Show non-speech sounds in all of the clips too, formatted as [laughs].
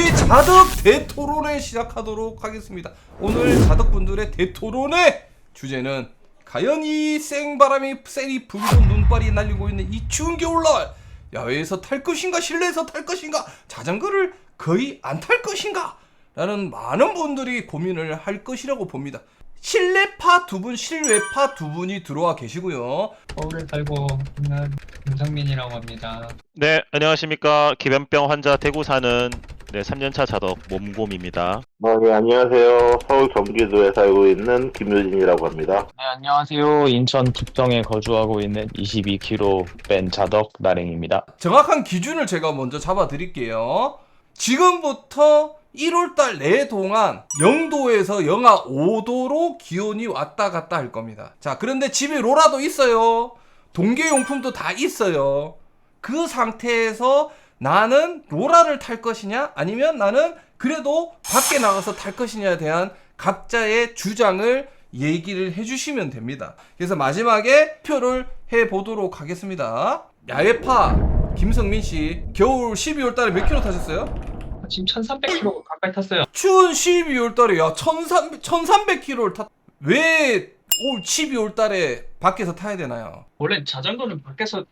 우리 자덕 대토론회 시작하도록 하겠습니다. 오늘 자덕분들의 대토론의 주제는 과연 이 생바람이 세리 불고 눈발이 날리고 있는 이 추운 겨울날 야외에서 탈 것인가 실내에서 탈 것인가 자전거를 거의 안 탈 것인가 라는 많은 분들이 고민을 할 것이라고 봅니다. 실내파 두 분, 실외파 두 분이 들어와 계시고요. 서울에 살고 있는 김성민이라고 합니다. 네, 안녕하십니까. 기변병 환자 대구 사는 네, 3년차 자덕 몸곰입니다. 어, 네, 안녕하세요. 서울 경기도에 살고 있는 김효진이라고 합니다. 네, 안녕하세요. 인천 북정에 거주하고 있는 22kg 뺀 자덕 나랭입니다. 정확한 기준을 제가 먼저 잡아 드릴게요. 지금부터 1월달 내 동안 0도에서 영하 5도로 기온이 왔다 갔다 할 겁니다. 자, 그런데 집에 로라도 있어요. 동계용품도 다 있어요. 그 상태에서 나는 로라를 탈 것이냐? 아니면 나는 그래도 밖에 나가서 탈 것이냐에 대한 각자의 주장을 얘기를 해주시면 됩니다. 그래서 마지막에 표를 해보도록 하겠습니다. 야외파 김성민 씨, 겨울 12월 달에 몇 킬로 타셨어요? 지금 1300km 가까이 탔어요. 추운 12월 달에 야 1300, 1300km를 탔... 왜올 12월 달에 밖에서 타야 되나요? 원래 자전거는 밖에서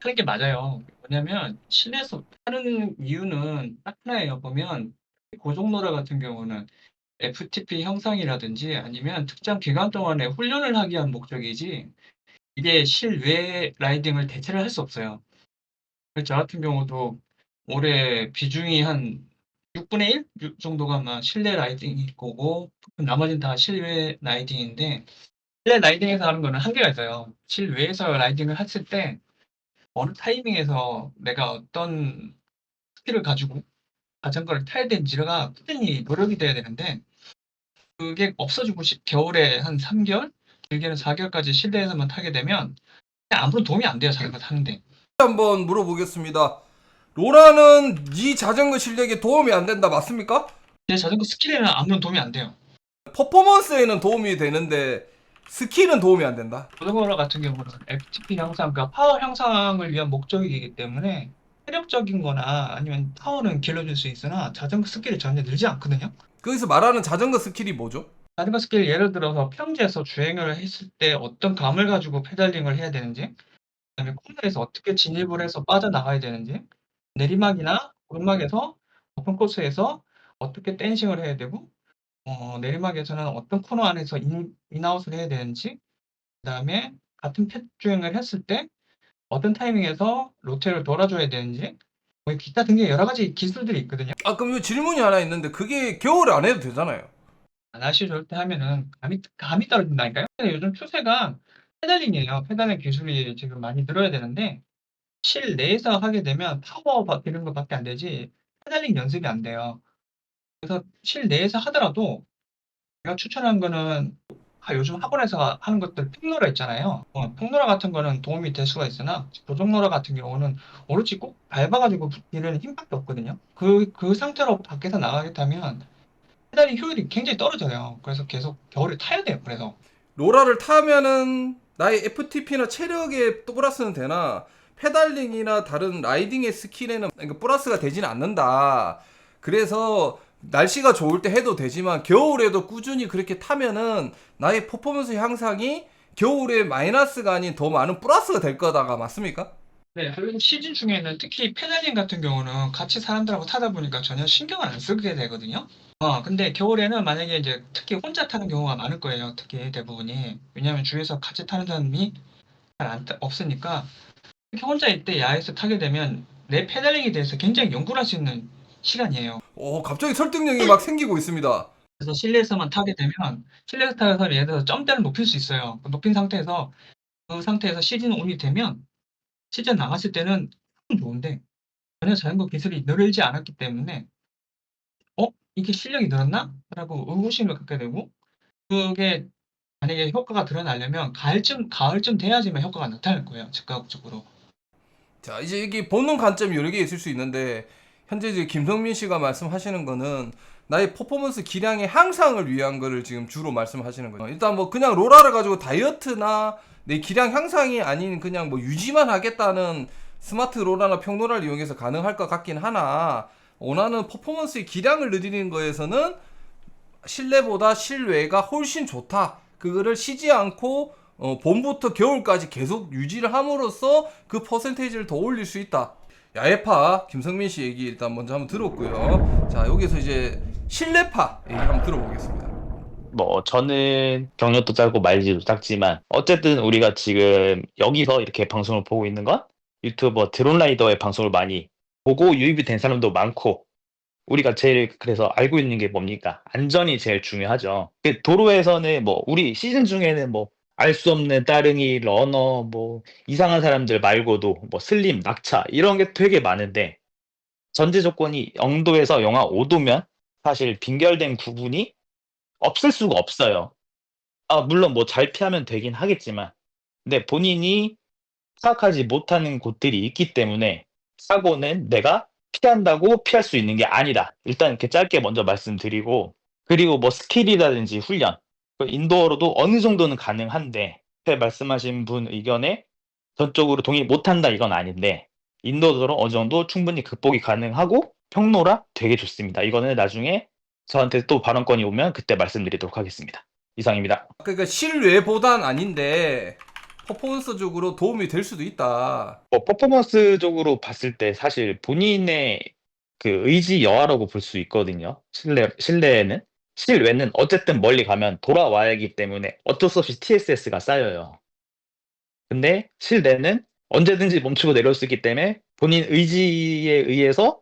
타는 게 맞아요. 왜냐면 실내에서 타는 이유는 딱 하나예요. 보면 고속노라 같은 경우는 FTP 형상이라든지 아니면 특정 기간 동안에 훈련을 하기 위한 목적이지 이게 실외 라이딩을 대체를 할 수 없어요. 저 같은 경우도 올해 비중이 한 6분의 1 정도가 아마 실내 라이딩일 거고 나머지는 다 실외 라이딩인데 실내 라이딩에서 하는 거는 한계가 있어요. 실외에서 라이딩을 했을 때 어느 타이밍에서 내가 어떤 스킬을 가지고 자전거를 타야 되는지가 꾸준히 노력이 돼야 되는데 그게 없어지고 시- 겨울에 한 3개월, 길게는 4개월까지 실내에서만 타게 되면 아무런 도움이 안 돼요 자전거 타는데. 한번 물어보겠습니다. 로라는 이 자전거 실력에 도움이 안 된다 맞습니까? 제 자전거 스킬에는 아무런 도움이 안 돼요. 퍼포먼스에는 도움이 되는데 스킬은 도움이 안 된다. 자전거 같은 경우는 FTP 형상, 그러니까 파워 형상을 위한 목적이기 때문에 체력적인 거나 아니면 파워는 길러줄 수 있으나 자전거 스킬이 전혀 늘지 않거든요. 거기서 말하는 자전거 스킬이 뭐죠? 자전거 스킬 예를 들어서 평지에서 주행을 했을 때 어떤 감을 가지고 페달링을 해야 되는지, 그다음에 코너에서 어떻게 진입을 해서 빠져나가야 되는지, 내리막이나 오르막에서 오픈 코스에서 어떻게 댄싱을 해야 되고, 어, 내리막에서는 어떤 코너 안에서 인, 인아웃을 해야 되는지, 그 다음에 같은 펫 주행을 했을 때 어떤 타이밍에서 로테를 돌아줘야 되는지, 뭐 기타 등등 여러 가지 기술들이 있거든요. 아 그럼 이 질문이 하나 있는데 그게 겨울에 안 해도 되잖아요. 날씨 좋을 때 하면은 감이 감이 떨어진다니까요. 요즘 추세가 페달링이에요. 페달링 기술이 지금 많이 늘어야 되는데 실내에서 하게 되면 파워 바뀌는 것밖에 안 되지 페달링 연습이 안 돼요. 그래서 실내에서 하더라도 제가 추천한 거는 아, 요즘 학원에서 하는 것들 평로라 있잖아요. 어, 평로라 같은 거는 도움이 될 수가 있으나 고정로라 같은 경우는 오로지 꼭 밟아가지고 붙이는 힘밖에 없거든요. 그, 그 상태로 밖에서 나가겠다면 페달링 효율이 굉장히 떨어져요. 그래서 계속 겨울에 타야 돼요. 그래서 로라를 타면은 나의 FTP나 체력에 또 플러스는 되나 페달링이나 다른 라이딩의 스킬에는 그러니까 플러스가 되지는 않는다. 그래서 날씨가 좋을 때 해도 되지만 겨울에도 꾸준히 그렇게 타면은 나의 퍼포먼스 향상이 겨울에 마이너스가 아닌 더 많은 플러스가 될 거다가 맞습니까? 네, 그리고 시즌 중에는 특히 페달링 같은 경우는 같이 사람들하고 타다 보니까 전혀 신경을 안 쓰게 되거든요. 어, 근데 겨울에는 만약에 이제 특히 혼자 타는 경우가 많을 거예요. 특히 대부분이. 왜냐하면 주위에서 같이 타는 사람이 잘 안, 없으니까 특히 혼자 있을 때 야외에서 타게 되면 내 페달링에 대해서 굉장히 연구를 할 수 있는 시간이에요. 오 갑자기 설득력이 막 생기고 있습니다. 그래서 실내에서만 타게 되면 실내에서 타서 예를 들어서 점대를 높일 수 있어요. 그 높인 상태에서 그 상태에서 시즌 온이 되면 시즌 나갔을 때는 참 좋은데 전혀 자전거 기술이 늘지 않았기 때문에 어 이게 실력이 늘었나? 라고 의구심을 갖게 되고 그게 만약에 효과가 드러나려면 가을쯤 가을쯤 돼야지만 효과가 나타날 거예요. 즉각적으로. 자 이제 여기 보는 관점이 여러 개 있을 수 있는데 현재 이제 김성민 씨가 말씀하시는 거는 나의 퍼포먼스 기량의 향상을 위한 거를 지금 주로 말씀하시는 거예요. 일단 뭐 그냥 로라를 가지고 다이어트나 내 기량 향상이 아닌 그냥 뭐 유지만 하겠다는 스마트 로라나 평로라를 이용해서 가능할 것 같긴 하나 원하는 퍼포먼스의 기량을 늘리는 거에서는 실내보다 실외가 훨씬 좋다. 그거를 쉬지 않고 어, 봄부터 겨울까지 계속 유지를 함으로써 그 퍼센테이지를 더 올릴 수 있다. 야외파 김성민 씨 얘기 일단 먼저 한번 들었고요. 자 여기서 이제 실내파 얘기 한번 들어보겠습니다. 뭐 저는 경력도 짧고 말지도 짧지만 어쨌든 우리가 지금 여기서 이렇게 방송을 보고 있는 건 유튜버 드론라이더의 방송을 많이 보고 유입이 된 사람도 많고 우리가 제일 그래서 알고 있는 게 뭡니까? 안전이 제일 중요하죠. 그 도로에서는 뭐 우리 시즌 중에는 뭐 알 수 없는 따릉이, 러너, 뭐 이상한 사람들 말고도 뭐 슬림, 낙차 이런 게 되게 많은데 전제 조건이 영도에서 영하 5도면 사실 빈결된 구분이 없을 수가 없어요. 아, 물론 뭐 잘 피하면 되긴 하겠지만, 근데 본인이 파악하지 못하는 곳들이 있기 때문에 사고는 내가 피한다고 피할 수 있는 게 아니다. 일단 이렇게 짧게 먼저 말씀드리고, 그리고 뭐 스킬이라든지 훈련, 그 인도어로도 어느 정도는 가능한데, 앞에 말씀하신 분 의견에 전적으로 동의 못한다 이건 아닌데, 인도어로 어느 정도 충분히 극복이 가능하고, 평로라 되게 좋습니다. 이거는 나중에 저한테 또 발언권이 오면 그때 말씀드리도록 하겠습니다. 이상입니다. 그러니까 실외보단 아닌데 퍼포먼스적으로 도움이 될 수도 있다. 뭐 퍼포먼스적으로 봤을 때 사실 본인의 그 의지 여하라고 볼 수 있거든요. 실내 실내에는 실외는 어쨌든 멀리 가면 돌아와야 하기 때문에 어쩔 수 없이 TSS가 쌓여요. 근데 실내는 언제든지 멈추고 내려올 수 있기 때문에 본인 의지에 의해서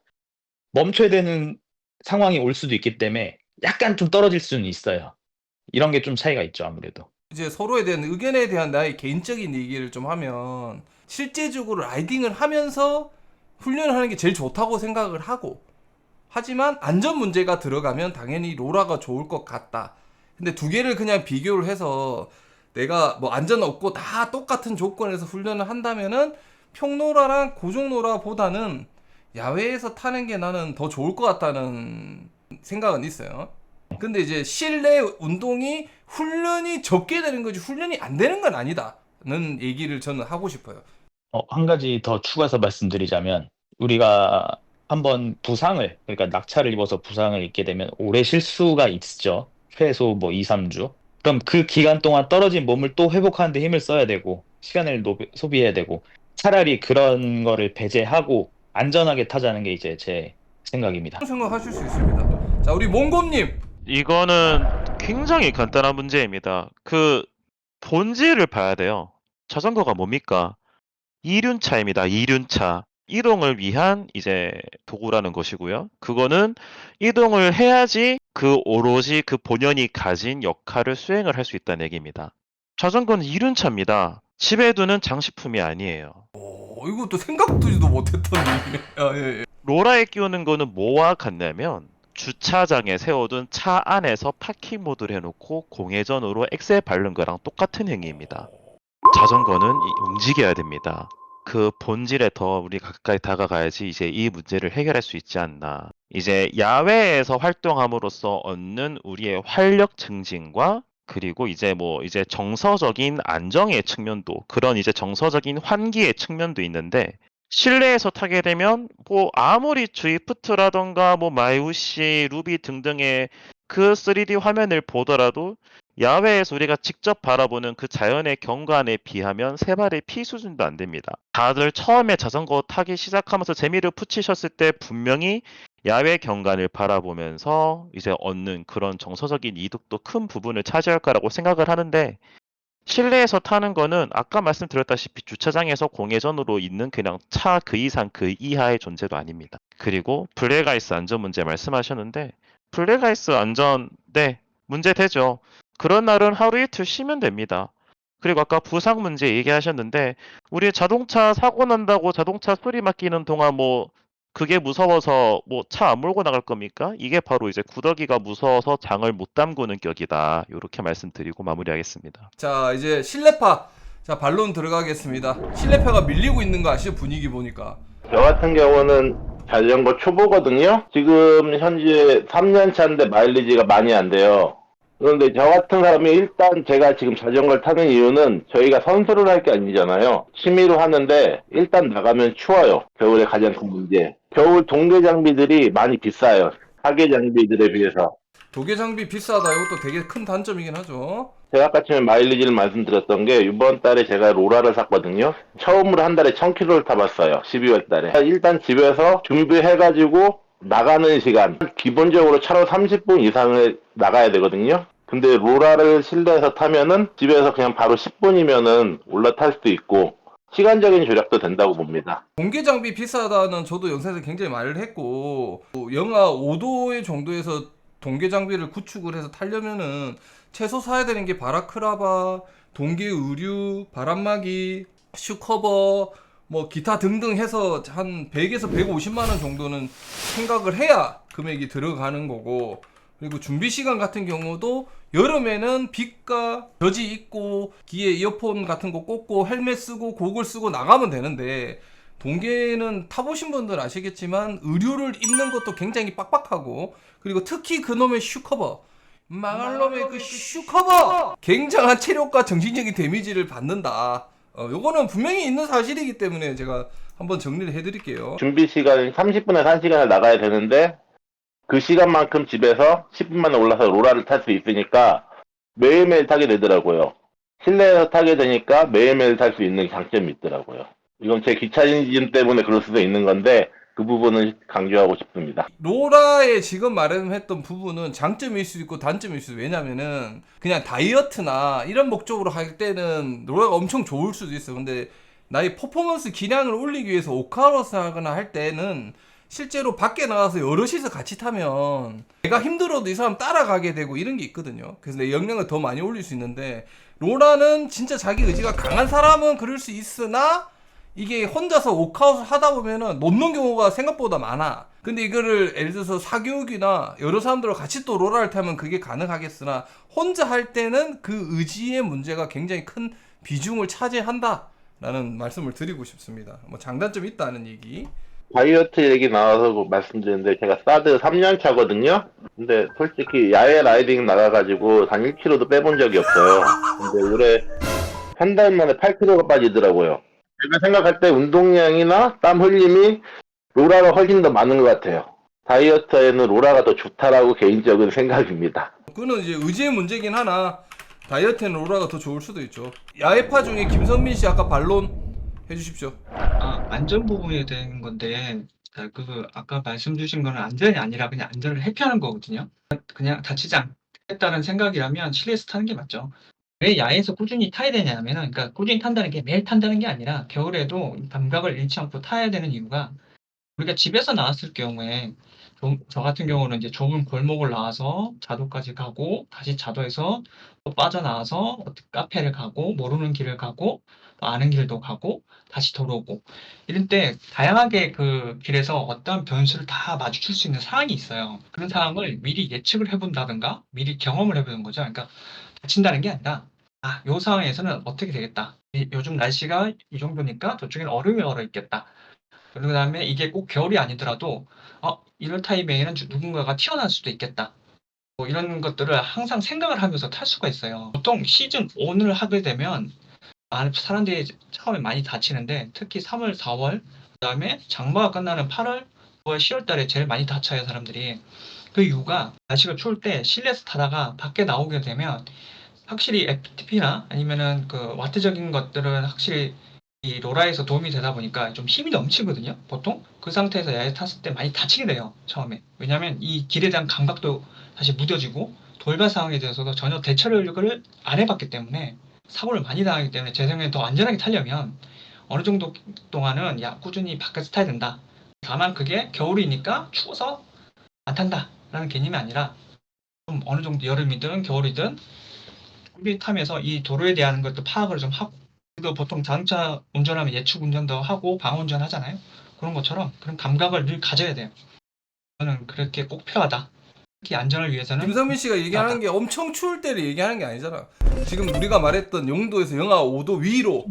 멈춰야 되는 상황이 올 수도 있기 때문에 약간 좀 떨어질 수는 있어요. 이런 게 좀 차이가 있죠, 아무래도. 이제 서로에 대한 의견에 대한 나의 개인적인 얘기를 좀 하면 실제적으로 라이딩을 하면서 훈련을 하는 게 제일 좋다고 생각을 하고 하지만 안전 문제가 들어가면 당연히 로라가 좋을 것 같다. 근데 두 개를 그냥 비교를 해서 내가 뭐 안전 없고 다 똑같은 조건에서 훈련을 한다면은 평로라랑 고정로라보다는 야외에서 타는 게 나는 더 좋을 것 같다는 생각은 있어요. 근데 이제 실내 운동이 훈련이 적게 되는 거지 훈련이 안 되는 건 아니다는 얘기를 저는 하고 싶어요. 어, 한 가지 더 추가해서 말씀드리자면 우리가 한번 부상을 그러니까 낙차를 입어서 부상을 입게 되면 오래 쉴 수가 있죠. 최소 뭐 2, 3주. 그럼 그 기간 동안 떨어진 몸을 또 회복하는데 힘을 써야 되고 시간을 노- 소비해야 되고 차라리 그런 거를 배제하고 안전하게 타자는 게 이제 제 생각입니다. 생각하실 수 있습니다. 자 우리 몽곰님 이거는 굉장히 간단한 문제입니다. 그 본질을 봐야 돼요. 자전거가 뭡니까? 이륜차입니다. 이륜차. 이동을 위한 이제 도구라는 것이고요. 그거는 이동을 해야지 그 오로지 그 본연이 가진 역할을 수행을 할 수 있다는 얘기입니다. 자전거는 이륜 차입니다. 집에 두는 장식품이 아니에요. 오 이것도 생각지도 못했던 얘기네. 아, 예, 예. 로라에 끼우는 거는 뭐와 같냐면 주차장에 세워둔 차 안에서 파킹 모드를 해놓고 공회전으로 엑셀 밟는 거랑 똑같은 행위입니다. 자전거는 이- 움직여야 됩니다. 그 본질에 더 우리 가까이 다가가야지 이제 이 문제를 해결할 수 있지 않나. 이제 야외에서 활동함으로써 얻는 우리의 활력 증진과 그리고 이제 뭐 이제 정서적인 안정의 측면도 그런 이제 정서적인 환기의 측면도 있는데 실내에서 타게 되면 뭐 아무리 주이프트라던가 뭐 마이우시, 루비 등등의 그 3D 화면을 보더라도 야외에서 우리가 직접 바라보는 그 자연의 경관에 비하면 세 발의 피 수준도 안 됩니다. 다들 처음에 자전거 타기 시작하면서 재미를 붙이셨을 때 분명히 야외 경관을 바라보면서 이제 얻는 그런 정서적인 이득도 큰 부분을 차지할 거라고 생각을 하는데 실내에서 타는 거는 아까 말씀드렸다시피 주차장에서 공회전으로 있는 그냥 차 그 이상 그 이하의 존재도 아닙니다. 그리고 블랙아이스 안전 문제 말씀하셨는데 블랙아이스 안전 네 문제 되죠. 그런 날은 하루 이틀 쉬면 됩니다. 그리고 아까 부상 문제 얘기하셨는데 우리 자동차 사고 난다고 자동차 소리 맡기는 동안 뭐 그게 무서워서 뭐 차 안 몰고 나갈 겁니까? 이게 바로 이제 구더기가 무서워서 장을 못 담그는 격이다. 이렇게 말씀드리고 마무리하겠습니다. 자 이제 실내파 자 반론 들어가겠습니다. 실내파가 밀리고 있는 거 아시죠 분위기 보니까. 저 같은 경우는 자전거 초보거든요. 지금 현재 3년 차인데 마일리지가 많이 안 돼요. 그런데 저 같은 사람이 일단 제가 지금 자전거를 타는 이유는 저희가 선수를 할 게 아니잖아요. 취미로 하는데 일단 나가면 추워요. 겨울에 가장 큰 문제. 겨울 동계 장비들이 많이 비싸요. 하계 장비들에 비해서. 도계 장비 비싸다. 이것도 되게 큰 단점이긴 하죠. 제가 아까 전에 마일리지를 말씀드렸던 게 이번 달에 제가 로라를 샀거든요. 처음으로 한 달에 1000km를 타봤어요. 12월 달에. 일단 집에서 준비해가지고 나가는 시간 기본적으로 차로 30분 이상을 나가야 되거든요. 근데 로라를 실내에서 타면은 집에서 그냥 바로 10분이면은 올라탈 수도 있고 시간적인 절약도 된다고 봅니다. 공개 장비 비싸다는 저도 영상에서 굉장히 말을 했고 뭐 영하 5도 정도에서 동계 장비를 구축을 해서 타려면은 최소 사야 되는 게 바라크라바, 동계 의류, 바람막이, 슈커버 뭐 기타 등등 해서 한 100에서 150만 원 정도는 생각을 해야 금액이 들어가는 거고 그리고 준비 시간 같은 경우도 여름에는 빛과 젖이 있고 귀에 이어폰 같은 거 꽂고 헬멧 쓰고 고글 쓰고 나가면 되는데 동계는 타보신 분들 아시겠지만 의류를 입는 것도 굉장히 빡빡하고 그리고 특히 그놈의 슈커버 놈의 그 슈커버! 굉장한 체력과 정신적인 데미지를 받는다 어, 요거는 분명히 있는 사실이기 때문에 제가 한번 정리를 해드릴게요 준비 시간이 30분에서 1시간을 나가야 되는데 그 시간만큼 집에서 10분 만에 올라서 로라를 탈 수 있으니까 매일매일 타게 되더라고요. 실내에서 타게 되니까 매일매일 탈 수 있는 장점이 있더라고요. 이건 제 기차 인진 때문에 그럴 수도 있는 건데 그 부분은 강조하고 싶습니다. 로라의 지금 말했던 부분은 장점일 수도 있고 단점일 수도. 왜냐면은 그냥 다이어트나 이런 목적으로 할 때는 로라가 엄청 좋을 수도 있어. 근데 나의 퍼포먼스 기량을 올리기 위해서 오카로스 하거나 할 때는 실제로 밖에 나가서 여럿이서 같이 타면 내가 힘들어도 이 사람 따라가게 되고 이런 게 있거든요. 그래서 내 역량을 더 많이 올릴 수 있는데 로라는 진짜 자기 의지가 강한 사람은 그럴 수 있으나 이게 혼자서 워크아웃을 하다 보면은 놓는 경우가 생각보다 많아. 근데 이거를 예를 들어서 사교육이나 여러 사람들과 같이 또 로라를 타면 그게 가능하겠으나 혼자 할 때는 그 의지의 문제가 굉장히 큰 비중을 차지한다. 라는 말씀을 드리고 싶습니다. 뭐 장단점이 있다는 얘기. 다이어트 얘기 나와서 뭐 말씀드렸는데 제가 사드 3년 차거든요. 근데 솔직히 야외 라이딩 나가가지고 단 1kg도 빼본 적이 없어요. 근데 올해 한 달 만에 8kg가 빠지더라고요. 제가 생각할 때 운동량이나 땀 흘림이 로라가 훨씬 더 많은 것 같아요. 다이어트에는 로라가 더 좋다라고 개인적인 생각입니다. 그거는 이제 의지의 문제긴 하나 다이어트에는 로라가 더 좋을 수도 있죠. 야외파 중에 김선민 씨 아까 반론 해주십시오. 아, 안전 부분에 대한 건데, 아, 그, 아까 말씀 주신 거는 안전이 아니라 그냥 안전을 회피하는 거거든요. 그냥 다치지 않겠다는 생각이라면 실내에서 타는 게 맞죠. 왜 야외에서 꾸준히 타야 되냐면은, 그러니까 꾸준히 탄다는 게 매일 탄다는 게 아니라 겨울에도 감각을 잃지 않고 타야 되는 이유가 우리가 집에서 나왔을 경우에 좀- 저 같은 경우는 이제 좁은 골목을 나와서 자도까지 가고 다시 자도에서 또 빠져나와서 카페를 가고 모르는 길을 가고 또 아는 길도 가고 다시 돌아오고 이럴 때 다양하게 그 길에서 어떤 변수를 다 마주칠 수 있는 상황이 있어요. 그런 상황을 미리 예측을 해 본다든가 미리 경험을 해 보는 거죠. 그러니까 다친다는 게 아니라 아, 요 상황에서는 어떻게 되겠다. 이- 요즘 날씨가 이 정도니까 저쪽에는 얼음이 얼어 있겠다. 그 다음에 이게 꼭 겨울이 아니더라도 어, 이럴 타이밍에는 주- 누군가가 튀어나올 수도 있겠다. 뭐 이런 것들을 항상 생각을 하면서 탈 수가 있어요. 보통 시즌 1을 하게 되면 아, 사람들이 처음에 많이 다치는데 특히 3월, 4월, 그다음에 장마가 끝나는 8월, 9월, 10월 달에 제일 많이 다쳐요, 사람들이. 그 이유가 날씨가 추울 때 실내에서 타다가 밖에 나오게 되면 확실히 FTP나 아니면은 그 와트적인 것들은 확실히 이 로라에서 도움이 되다 보니까 좀 힘이 넘치거든요, 보통. 그 상태에서 야외 탔을 때 많이 다치게 돼요, 처음에. 왜냐면 이 길에 대한 감각도 다시 무뎌지고 돌발 상황에 대해서도 전혀 대처를 안 해봤기 때문에 사고를 많이 당하기 때문에 제 생각에 더 안전하게 타려면 어느 정도 동안은 야 꾸준히 밖에서 타야 된다. 다만 그게 겨울이니까 추워서 안 탄다라는 개념이 아니라 좀 어느 정도 여름이든 겨울이든 타면서 이 도로에 대한 것도 파악을 좀 하고 그리고 보통 자동차 운전하면 예측 운전도 하고 방어 운전 하잖아요. 그런 것처럼 그런 감각을 늘 가져야 돼요. 저는 그렇게 꼭 필요하다. 특히 안전을 위해서는 김성민 씨가 얘기하는 게 엄청 추울 때를 얘기하는 게 아니잖아. 지금 우리가 말했던 영도에서 영하 5도 위로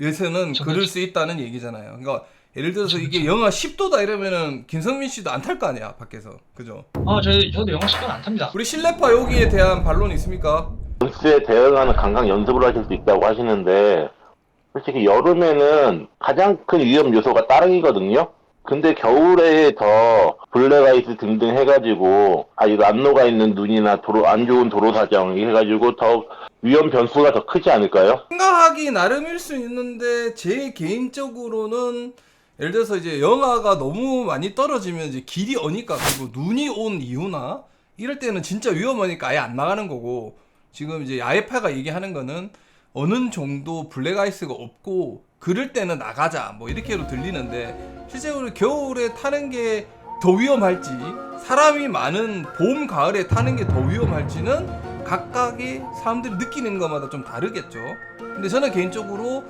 에서는 저도 그럴 지- 수 있다는 얘기잖아요. 그러니까 예를 들어서 이게 영하 10도다 이러면은 김성민 씨도 안 탈 거 아니야 밖에서 그죠? 아, 저, 저도 영어 10분 안 탑니다. 우리 실내파 여기에 대한 반론 있습니까? 연수에 대응하는 강강 연습을 하실 수 있다고 하시는데 솔직히 여름에는 가장 큰 위험 요소가 따릉이거든요. 근데 겨울에 더 블랙아이스 등등 해가지고 아안 녹아 있는 눈이나 도로 안 좋은 도로 사정 해가지고 더 위험 변수가 더 크지 않을까요? 생각하기 나름일 수 있는데 제 개인적으로는 예를 들어서 이제 영하가 너무 많이 떨어지면 이제 길이 어니까 그리고 눈이 온 이유나 이럴 때는 진짜 위험하니까 아예 안 나가는 거고 지금 이제 야외파가 얘기하는 거는 어느 정도 블랙아이스가 없고 그럴 때는 나가자 뭐 이렇게로 들리는데 실제로 겨울에 타는 게 더 위험할지 사람이 많은 봄 가을에 타는 게 더 위험할지는 각각의 사람들이 느끼는 것마다 좀 다르겠죠. 근데 저는 개인적으로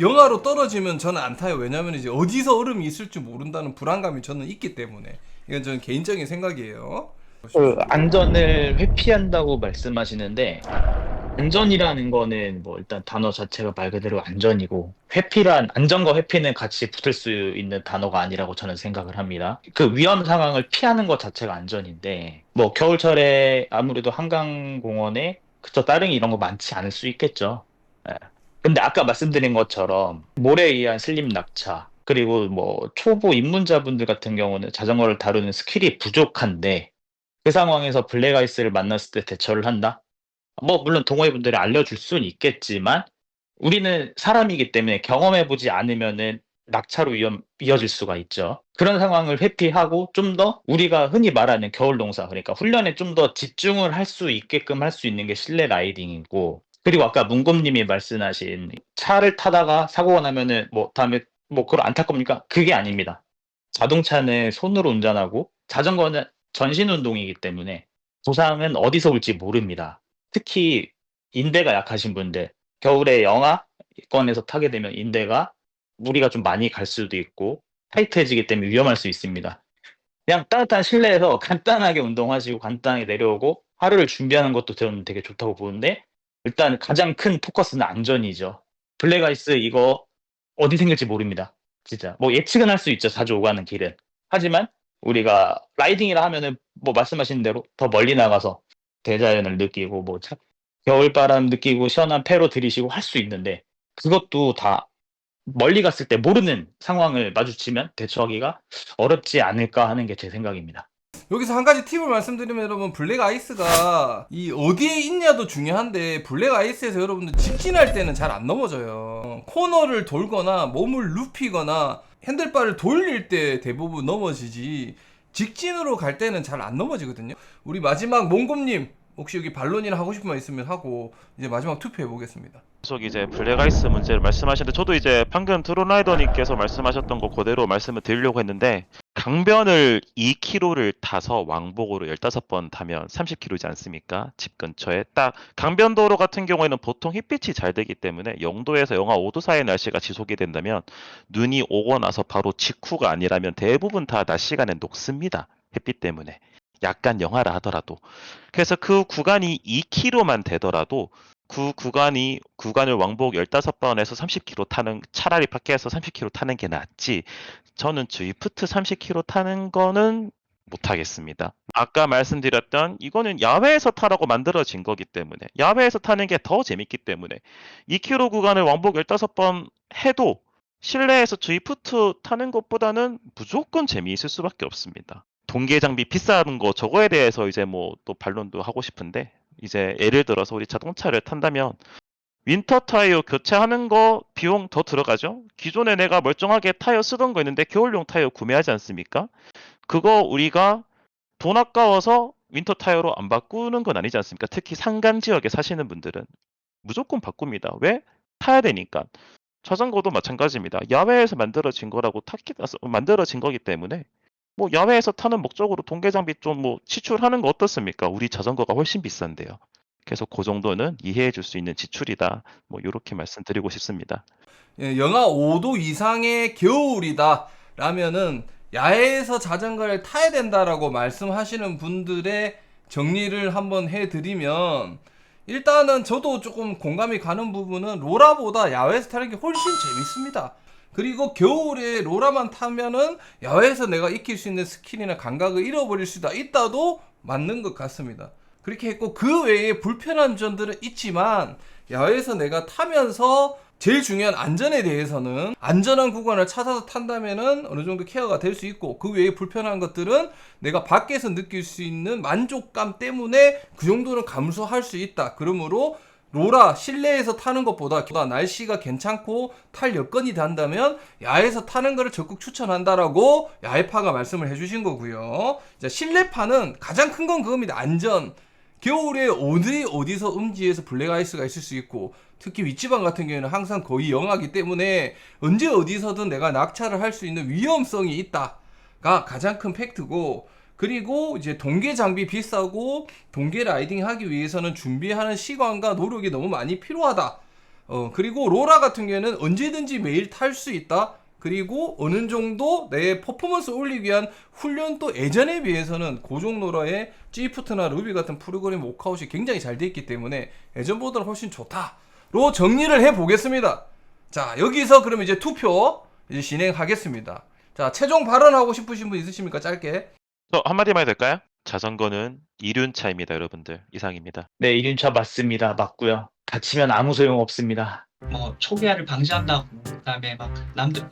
영하로 떨어지면 저는 안 타요. 왜냐면 이제 어디서 얼음이 있을지 모른다는 불안감이 저는 있기 때문에 이건 저는 개인적인 생각이에요. 그 안전을 회피한다고 말씀하시는데 안전이라는 거는 뭐 일단 단어 자체가 말 그대로 안전이고 회피란 안전과 회피는 같이 붙을 수 있는 단어가 아니라고 저는 생각을 합니다. 그 위험 상황을 피하는 것 자체가 안전인데 뭐 겨울철에 아무래도 한강 공원에 그쵸 따릉이 이런 거 많지 않을 수 있겠죠. 예. 근데 아까 말씀드린 것처럼 모래에 의한 슬림 낙차 그리고 뭐 초보 입문자분들 같은 경우는 자전거를 다루는 스킬이 부족한데 그 상황에서 블랙아이스를 만났을 때 대처를 한다? 뭐 물론 동호회분들이 알려줄 수는 있겠지만 우리는 사람이기 때문에 경험해보지 않으면은 낙차로 위험, 이어질 수가 있죠. 그런 상황을 회피하고 좀 더 우리가 흔히 말하는 겨울 농사 그러니까 훈련에 좀 더 집중을 할 수 있게끔 할 수 있는 게 실내 라이딩이고 그리고 아까 문곰님이 말씀하신 차를 타다가 사고가 나면은 뭐 다음에 뭐 그걸 안 탈 겁니까? 그게 아닙니다. 자동차는 손으로 운전하고 자전거는 전신 운동이기 때문에 부상은 어디서 올지 모릅니다. 특히 인대가 약하신 분들 겨울에 영하권에서 타게 되면 인대가 무리가 좀 많이 갈 수도 있고 타이트해지기 때문에 위험할 수 있습니다. 그냥 따뜻한 실내에서 [laughs] 간단하게 운동하시고 간단하게 내려오고 하루를 준비하는 것도 저는 되게 좋다고 보는데 일단 가장 큰 포커스는 안전이죠. 블랙아이스 이거 어디 생길지 모릅니다. 진짜 뭐 예측은 할 수 있죠. 자주 오가는 길은. 하지만 우리가 라이딩이라 하면은 뭐 말씀하신 대로 더 멀리 나가서 대자연을 느끼고 뭐 차- 겨울바람 느끼고 시원한 폐로 들이쉬고 할 수 있는데 그것도 다 멀리 갔을 때 모르는 상황을 마주치면 대처하기가 어렵지 않을까 하는 게 제 생각입니다. 여기서 한 가지 팁을 말씀드리면 여러분 블랙 아이스가 이 어디에 있냐도 중요한데 블랙 아이스에서 여러분들 직진할 때는 잘 안 넘어져요. 코너를 돌거나 몸을 눕히거나 핸들바를 돌릴 때 대부분 넘어지지 직진으로 갈 때는 잘 안 넘어지거든요. 우리 마지막 몽곰님 혹시 여기 반론이나 하고 싶은 말 있으면 하고 이제 마지막 투표해 보겠습니다. 계속 이제 블랙아이스 문제를 말씀하시는데 저도 이제 방금 드론라이더님께서 말씀하셨던 거 그대로 말씀을 드리려고 했는데 강변을 2km를 타서 왕복으로 15번 타면 30km지 않습니까? 집 근처에 딱 강변도로 같은 경우에는 보통 햇빛이 잘 되기 때문에 0도에서 영하 5도 사이의 날씨가 지속이 된다면 눈이 오고 나서 바로 직후가 아니라면 대부분 다 낮 시간에 녹습니다. 햇빛 때문에. 약간 영하라 하더라도. 그래서 그 구간이 2km만 되더라도 그 구간이 구간을 왕복 15번에서 30km 타는 차라리 밖에서 30km 타는 게 낫지. 저는 주이프트 30km 타는 거는 못 하겠습니다. 아까 말씀드렸던 이거는 야외에서 타라고 만들어진 거기 때문에 야외에서 타는 게 더 재밌기 때문에 2km 구간을 왕복 15번 해도 실내에서 주이프트 타는 것보다는 무조건 재미있을 수밖에 없습니다. 동계 장비 비싼 거 저거에 대해서 이제 뭐 또 반론도 하고 싶은데 이제 예를 들어서 우리 자동차를 탄다면 윈터 타이어 교체하는 거 비용 더 들어가죠? 기존에 내가 멀쩡하게 타이어 쓰던 거 있는데 겨울용 타이어 구매하지 않습니까? 그거 우리가 돈 아까워서 윈터 타이어로 안 바꾸는 건 아니지 않습니까? 특히 산간 지역에 사시는 분들은 무조건 바꿉니다. 왜? 타야 되니까. 자전거도 마찬가지입니다. 야외에서 만들어진 거라고 타기 만들어진 거기 때문에 뭐 야외에서 타는 목적으로 동계 장비 좀 뭐 지출하는 거 어떻습니까? 우리 자전거가 훨씬 비싼데요. 그래서 그 정도는 이해해 줄 수 있는 지출이다. 뭐 이렇게 말씀드리고 싶습니다. 예, 영하 5도 이상의 겨울이다 라면은 야외에서 자전거를 타야 된다라고 말씀하시는 분들의 정리를 한번 해 드리면 일단은 저도 조금 공감이 가는 부분은 로라보다 야외에서 타는 게 훨씬 재밌습니다. 그리고 겨울에 로라만 타면은 야외에서 내가 익힐 수 있는 스킬이나 감각을 잃어버릴 수가 있다도 맞는 것 같습니다. 그렇게 했고 그 외에 불편한 점들은 있지만 야외에서 내가 타면서 제일 중요한 안전에 대해서는 안전한 구간을 찾아서 탄다면은 어느 정도 케어가 될 수 있고 그 외에 불편한 것들은 내가 밖에서 느낄 수 있는 만족감 때문에 그 정도는 감수할 수 있다. 그러므로 로라 실내에서 타는 것보다 날씨가 괜찮고 탈 여건이 된다면 야외에서 타는 것을 적극 추천한다라고 야외파가 말씀을 해주신 거고요. 자, 실내파는 가장 큰 건 그겁니다. 안전. 겨울에 어디 어디서 음지에서 블랙 아이스가 있을 수 있고 특히 윗지방 같은 경우에는 항상 거의 영하기 때문에 언제 어디서든 내가 낙차를 할 수 있는 위험성이 있다가 가장 큰 팩트고 그리고 이제 동계 장비 비싸고 동계 라이딩 하기 위해서는 준비하는 시간과 노력이 너무 많이 필요하다. 어, 그리고 로라 같은 경우에는 언제든지 매일 탈 수 있다. 그리고 어느 정도 내 퍼포먼스 올리기 위한 훈련도 예전에 비해서는 고종 로라의 지프트나 루비 같은 프로그램 워크아웃이 굉장히 잘 돼 있기 때문에 예전보다는 훨씬 좋다로 정리를 해 보겠습니다. 자, 여기서 그러면 이제 투표 이제 진행하겠습니다. 자, 최종 발언하고 싶으신 분 있으십니까? 짧게. 저 한마디만 해도 될까요? 자전거는 이륜차입니다, 여러분들. 이상입니다. 네, 1륜차 맞습니다. 맞고요. 다치면 아무 소용 없습니다. 뭐 초기화를 방지한다고 그다음에 막 남들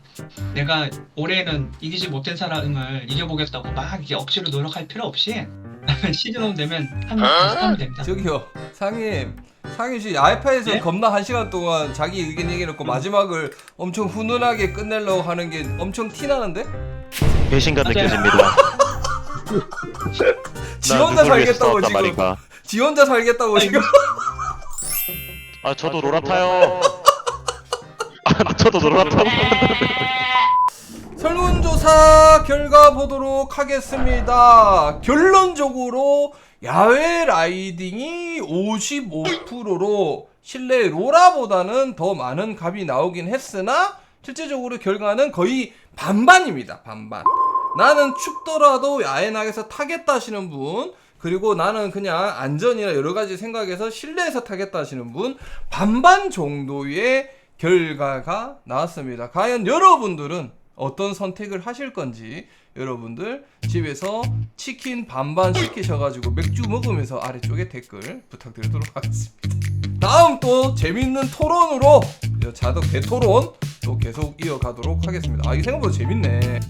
내가 올해는 이기지 못한 사람을 이겨보겠다고 막 이게 억지로 노력할 필요 없이 [laughs] 시즌1 되면 한 다시 하면 됩니다. 저기요, 상임. 상임 씨 야외파에서 예? 겁나 한 시간 동안 자기 의견 얘기해놓고 마지막을 엄청 훈훈하게 끝내려고 하는 게 엄청 티 나는데? 배신감 맞아요. 느껴집니다. [laughs] [laughs] 지난 혼자 위해서 살겠다고 싸웠단 지금. 말인가. 지 혼자 살겠다고 지금. 아, 저도 로라 타요. 아, 저도 로라 타고. [laughs] [laughs] 설문조사 결과 보도록 하겠습니다. 결론적으로 야외 라이딩이 55%로 실내 로라보다는 더 많은 값이 나오긴 했으나 실제적으로 결과는 거의 반반입니다. 반반. 나는 춥더라도 야외 나가서 타겠다 하시는 분 그리고 나는 그냥 안전이나 여러 가지 생각해서 실내에서 타겠다 하시는 분 반반 정도의 결과가 나왔습니다. 과연 여러분들은 어떤 선택을 하실 건지 여러분들 집에서 치킨 반반 시키셔가지고 맥주 먹으면서 아래쪽에 댓글 부탁드리도록 하겠습니다. 다음 또 재밌는 토론으로 자덕 대토론 또 계속 이어가도록 하겠습니다. 아 이게 생각보다 재밌네.